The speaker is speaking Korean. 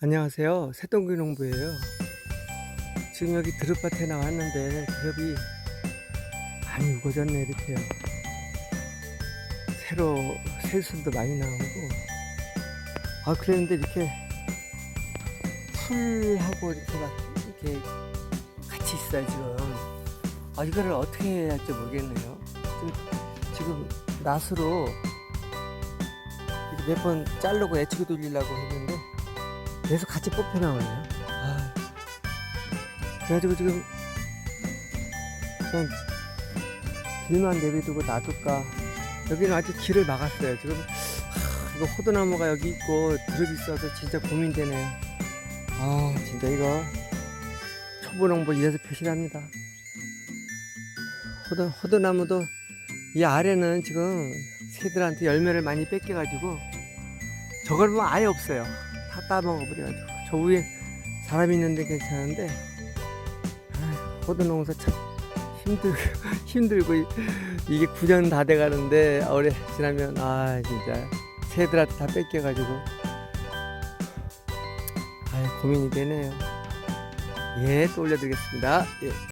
안녕하세요. 새동기 농부예요. 지금 여기 드롭밭에 나왔는데 드롭이 많이 우거졌네 이렇게요. 새로 새순도 많이 나오고 아 그랬는데 이렇게 풀하고 이렇게 막 이렇게 같이 있어요 지금. 아 이거를 어떻게 해야 할지 모르겠네요. 지금, 지금 낫으로 몇 번 자르고 애치고 돌리려고 했는데 계속 같이 뽑혀 나오네요. 아, 그래가지고 지금 그냥 길만 내비두고 놔둘까. 여기는 아직 길을 막았어요. 지금 하, 이거 호두나무가 여기 있고 드롭이 있어서 진짜 고민되네요. 아 진짜 이거 초보농부 이래서 표시랍니다. 호두, 호두나무도 이 아래는 지금 새들한테 열매를 많이 뺏겨가지고 저걸 보면 아예 없어요. 다 따먹어버려가지고. 저 위에 사람 있는데 괜찮은데, 아휴, 호두 농사 참 힘들, 힘들고, 이- 이게 9년 다 돼가는데, 올해 지나면, 아, 진짜, 새들한테 다 뺏겨가지고, 아유, 고민이 되네요. 예, 또 올려드리겠습니다. 예.